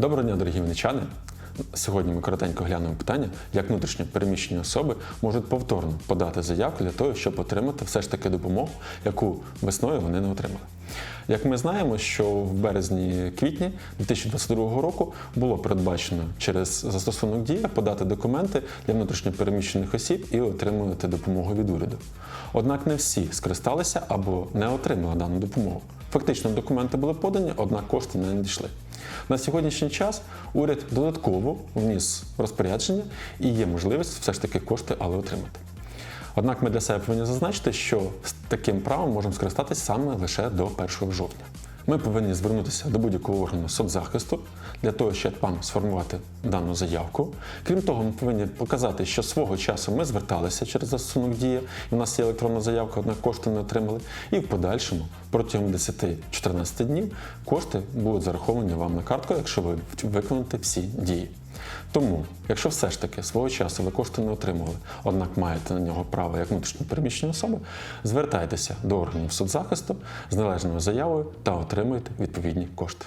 Доброго дня, дорогі вінничани! Сьогодні ми коротенько глянемо питання, як внутрішньо переміщені особи можуть повторно подати заявку для того, щоб отримати все ж таки допомогу, яку весною вони не отримали. Як ми знаємо, що в березні-квітні 2022 року було передбачено через застосунок дія подати документи для внутрішньо переміщених осіб і отримувати допомогу від уряду. Однак не всі скористалися або не отримали дану допомогу. Фактично документи були подані, однак кошти не надійшли. На сьогоднішній час уряд додатково вніс розпорядження і є можливість все ж таки кошти, але отримати. Однак ми для себе повинні зазначити, що з таким правом можемо скористатися саме лише до 1 жовтня. Ми повинні звернутися до будь-якого органу соцзахисту для того, щоб вам сформувати дану заявку. Крім того, ми повинні показати, що свого часу ми зверталися через застосунок дія, і в нас є електронна заявка, однак кошти не отримали. І в подальшому, протягом 10-14 днів, кошти будуть зараховані вам на картку, якщо ви виконаєте всі дії. Тому, якщо все ж таки свого часу ви кошти не отримували, однак маєте на нього право як внутрішньопереміщені особи, звертайтеся до органів соцзахисту з належною заявою та отримуйте відповідні кошти.